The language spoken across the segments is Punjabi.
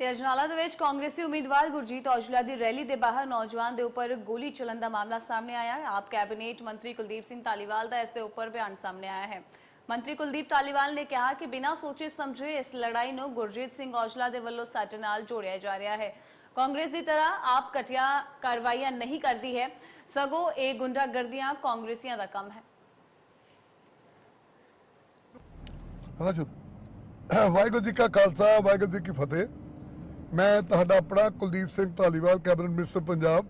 ਤੇ ਅਜਨਾਲਾ ਦੇ ਵਿੱਚ ਕਾਂਗਰਸੀ ਉਮੀਦਵਾਰ ਗੁਰਜੀਤ ਔਜਲਾ ਦੀ ਰੈਲੀ ਦੇ ਬਾਹਰ ਨੌਜਵਾਨ ਦੇ ਉੱਪਰ ਗੋਲੀ ਚੱਲਣ ਦਾ ਮਾਮਲਾ ਸਾਹਮਣੇ ਆਇਆ ਹੈ। ਆਪ ਕੈਬਨਿਟ ਮੰਤਰੀ ਕੁਲਦੀਪ ਸਿੰਘ ਧਾਲੀਵਾਲ ਦਾ ਇਸ ਦੇ ਉੱਪਰ ਬਿਆਨ ਸਾਹਮਣੇ ਆਇਆ ਹੈ। ਮੰਤਰੀ ਕੁਲਦੀਪ ਧਾਲੀਵਾਲ ਨੇ ਕਿਹਾ ਕਿ ਬਿਨਾਂ ਸੋਚੇ ਸਮਝੇ ਇਸ ਲੜਾਈ ਨੂੰ ਗੁਰਜੀਤ ਸਿੰਘ ਔਜਲਾ ਦੇ ਵੱਲੋਂ ਸਾਡੇ ਨਾਲ ਜੋੜਿਆ ਜਾ ਰਿਹਾ ਹੈ। ਕਾਂਗਰਸ ਦੀ ਤਰ੍ਹਾਂ ਆਪ ਘਟੀਆ ਕਾਰਵਾਈਆਂ ਨਹੀਂ ਕਰਦੀ ਹੈ। ਸਗੋਂ ਇਹ ਗੁੰਡਾਗਰਦੀਆਂ ਕਾਂਗਰਸੀਆਂ ਦਾ ਕੰਮ ਹੈ। ਵਾਹਿਗੁਰੂ ਜੀ ਕਾ ਖਾਲਸਾ, ਵਾਹਿਗੁਰੂ ਜੀ ਕੀ ਫਤਿਹ। ਮੈਂ ਤੁਹਾਡਾ ਆਪਣਾ ਕੁਲਦੀਪ ਸਿੰਘ ਧਾਲੀਵਾਲ, ਕੈਬਨਿਟ ਮਿਨਿਸਟਰ ਪੰਜਾਬ।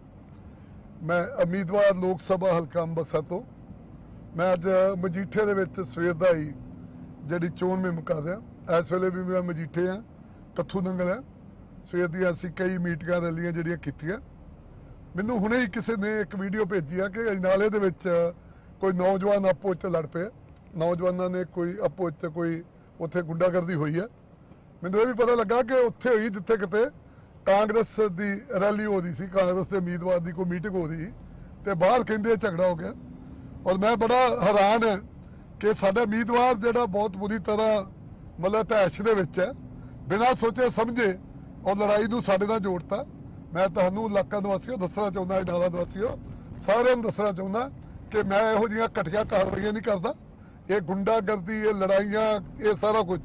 ਮੈਂ ਉਮੀਦਵਾਰ ਲੋਕ ਸਭਾ ਹਲਕਾ ਅੰਬਸਾ ਤੋਂ। ਮੈਂ ਅੱਜ ਮਜੀਠੇ ਦੇ ਵਿੱਚ ਸਵੇਰ ਦਾ ਹੀ ਜਿਹੜੀ ਚੋਣ ਮੁਹਿੰਮ ਕਰ ਰਿਹਾ। ਇਸ ਵੇਲੇ ਵੀ ਮੈਂ ਮਜੀਠੇ ਆ ਕੱਥੂ ਨੰਗਲ ਆ ਸਵੇਰ ਦੀਆਂ ਅਸੀਂ ਕਈ ਮੀਟਿੰਗਾਂ, ਰੈਲੀਆਂ ਜਿਹੜੀਆਂ ਕੀਤੀਆਂ। ਮੈਨੂੰ ਹੁਣੇ ਹੀ ਕਿਸੇ ਨੇ ਇੱਕ ਵੀਡੀਓ ਭੇਜੀ ਆ ਕਿ ਅਜਨਾਲੇ ਦੇ ਵਿੱਚ ਕੋਈ ਨੌਜਵਾਨ ਆਪੋ ਵਿੱਚ ਲੜ ਪਏ ਨੌਜਵਾਨਾਂ ਨੇ ਕੋਈ ਆਪੋ ਵਿੱਚ ਕੋਈ ਉੱਥੇ ਗੁੰਡਾਗਰਦੀ ਹੋਈ ਹੈ ਮੈਨੂੰ ਇਹ ਵੀ ਪਤਾ ਲੱਗਾ ਕਿ ਉੱਥੇ ਹੋਈ ਜਿੱਥੇ ਕਿਤੇ ਕਾਂਗਰਸ ਦੀ ਰੈਲੀ ਹੋ ਰਹੀ ਸੀ, ਕਾਂਗਰਸ ਦੇ ਉਮੀਦਵਾਰ ਦੀ ਕੋਈ ਮੀਟਿੰਗ ਹੋ ਰਹੀ ਸੀ ਤੇ ਬਾਹਰ ਕਹਿੰਦੇ ਝਗੜਾ ਹੋ ਗਿਆ। ਔਰ ਮੈਂ ਬੜਾ ਹੈਰਾਨ ਹੈ ਕਿ ਸਾਡਾ ਉਮੀਦਵਾਰ ਜਿਹੜਾ ਬਹੁਤ ਬੁਰੀ ਤਰ੍ਹਾਂ ਮਤਲਬ ਤੈਸ਼ ਦੇ ਵਿੱਚ ਹੈ, ਬਿਨਾਂ ਸੋਚੇ ਸਮਝੇ ਔਰ ਲੜਾਈ ਨੂੰ ਸਾਡੇ ਨਾਲ ਜੋੜਤਾ। ਮੈਂ ਤੁਹਾਨੂੰ ਇਲਾਕਾ ਨਿਵਾਸੀਓ ਦੱਸਣਾ ਚਾਹੁੰਦਾ ਇਦਾਰਾ ਨਿਵਾਸੀਓ, ਸਾਰਿਆਂ ਨੂੰ ਦੱਸਣਾ ਚਾਹੁੰਦਾ ਕਿ ਮੈਂ ਇਹੋ ਜਿਹੀਆਂ ਘਟੀਆਂ ਕਾਰਵਾਈਆਂ ਨਹੀਂ ਕਰਦਾ। ਇਹ ਗੁੰਡਾਗਰਦੀ, ਇਹ ਲੜਾਈਆਂ, ਇਹ ਸਾਰਾ ਕੁਝ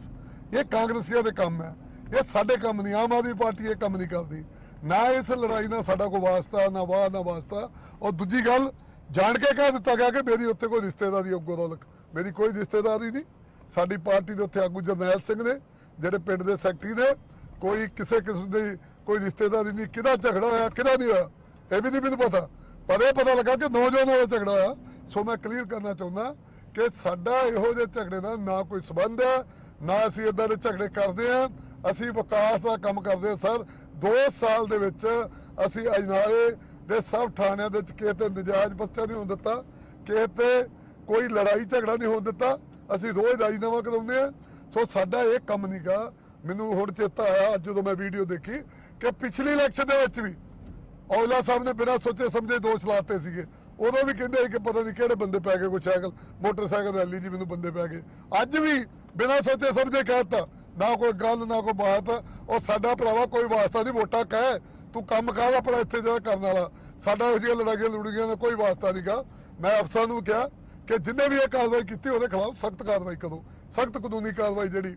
ਇਹ ਕਾਂਗਰਸੀਆਂ ਦੇ ਕੰਮ ਹੈ। ਇਹ ਸਾਡੇ ਕੰਮ ਨਹੀਂ, ਆਮ ਆਦਮੀ ਪਾਰਟੀ ਇਹ ਕੰਮ ਨਹੀਂ ਕਰਦੀ। ਨਾ ਇਸ ਲੜਾਈ ਨਾਲ ਸਾਡਾ ਕੋਈ ਵਾਸਤਾ, ਨਾ ਵਾਹ ਨਾ ਵਾਸਤਾ। ਔਰ ਦੂਜੀ ਗੱਲ, ਜਾਣ ਕੇ ਕਹਿ ਦਿੱਤਾ ਗਿਆ ਕਿ ਮੇਰੀ ਉੱਥੇ ਕੋਈ ਰਿਸ਼ਤੇਦਾਰੀ ਅੱਗੋਂ ਦੌਲਕ ਮੇਰੀ ਕੋਈ ਰਿਸ਼ਤੇਦਾਰੀ ਨਹੀਂ। ਸਾਡੀ ਪਾਰਟੀ ਦੇ ਉੱਥੇ ਆਗੂ ਜਰਨੈਲ ਸਿੰਘ ਨੇ, ਜਿਹੜੇ ਪਿੰਡ ਦੇ ਸੈਕਟਰੀ ਨੇ, ਕੋਈ ਕਿਸੇ ਕਿਸਮ ਦੀ ਕੋਈ ਰਿਸ਼ਤੇਦਾਰੀ ਨਹੀਂ। ਕਿਹਦਾ ਝਗੜਾ ਹੋਇਆ, ਕਿਹਦਾ ਨਹੀਂ ਹੋਇਆ, ਇਹ ਵੀ ਨਹੀਂ ਮੈਨੂੰ ਪਤਾ। ਪਰ ਇਹ ਪਤਾ ਲੱਗਾ ਕਿ ਨੌਜਵਾਨ ਦਾ ਝਗੜਾ ਹੋਇਆ। ਸੋ ਮੈਂ ਕਲੀਅਰ ਕਰਨਾ ਚਾਹੁੰਦਾ ਕਿ ਸਾਡਾ ਇਹੋ ਜਿਹੇ ਝਗੜੇ ਦਾ ਨਾ ਕੋਈ ਸਬੰਧ ਹੈ ਨਾ ਅਸੀਂ ਇਦਾਂ ਦੇ ਝਗੜੇ ਕਰਦੇ ਆ ਅਸੀਂ ਵਿਕਾਸ ਦਾ ਕੰਮ ਕਰਦੇ ਆ ਸਰ। 2 ਸਾਲ ਦੇ ਵਿੱਚ ਅਸੀਂ ਅਜਨਾਲੇ ਦੇ ਸਭ ਥਾਣਿਆਂ ਦੇ ਵਿੱਚ ਕਿਸੇ ਤੇ ਨਜਾਇਜ਼ ਬੱਚਾ ਨਹੀਂ ਹੋਣ ਦਿੱਤਾ, ਕਿਸੇ ਤੇ ਕੋਈ ਲੜਾਈ ਝਗੜਾ ਨਹੀਂ ਹੋਣ ਦਿੱਤਾ। ਅਸੀਂ ਰੋਜ਼ ਰਾਜੀਨਾਮਾ ਕਰਾਉਂਦੇ ਆ ਸੋ ਸਾਡਾ ਇਹ ਕੰਮ ਨਹੀਂਗਾ। ਮੈਨੂੰ ਹੁਣ ਚੇਤਾ ਆਇਆ, ਅੱਜ ਜਦੋਂ ਮੈਂ ਵੀਡੀਓ ਦੇਖੀ ਕਿ ਪਿਛਲੀ ਇਲੈਕਸ਼ਨ ਦੇ ਵਿੱਚ ਵੀ ਔਜਲਾ ਸਾਹਿਬ ਨੇ ਬਿਨਾਂ ਸੋਚੇ ਸਮਝੇ ਦੋਸ਼ ਲਾਤੇ ਸੀਗੇ। ਉਦੋਂ ਵੀ ਕਹਿੰਦੇ ਸੀ ਕਿ ਪਤਾ ਨਹੀਂ ਕਿਹੜੇ ਬੰਦੇ ਪੈ ਗਏ, ਕੋਈ ਸਾਈਕਲ, ਮੋਟਰਸਾਈਕਲ ਰੈਲੀ ਜੀ ਮੈਨੂੰ ਬੰਦੇ ਪੈ ਗਏ। ਅੱਜ ਵੀ ਬਿਨਾਂ ਸੋਚੇ ਸਮਝੇ ਕਹਿਤਾ ਨਾ ਕੋਈ ਗੱਲ, ਨਾ ਕੋਈ ਬਾਤ। ਉਹ ਸਾਡਾ ਭਰਾਵਾ ਕੋਈ ਵਾਸਤਾ ਨਹੀਂ ਵੋਟਾਂ ਕਹਿ। ਤੂੰ ਕੰਮ ਕਰ ਆਪਣਾ ਇੱਥੇ ਜਿਹੜਾ ਕਰਨ ਵਾਲਾ। ਸਾਡਾ ਇਹੋ ਜਿਹੀਆਂ ਲੜਾਈਆਂ ਲੜੂਗੀਆਂ ਦਾ ਕੋਈ ਵਾਸਤਾ ਨਹੀਂਗਾ ਮੈਂ ਅਫਸਰਾਂ ਨੂੰ ਕਿਹਾ ਕਿ ਜਿੰਨੇ ਵੀ ਇਹ ਕਾਰਵਾਈ ਕੀਤੀ, ਉਹਦੇ ਖਿਲਾਫ ਸਖਤ ਕਾਰਵਾਈ ਕਰੋ। ਸਖਤ ਕਾਨੂੰਨੀ ਕਾਰਵਾਈ ਜਿਹੜੀ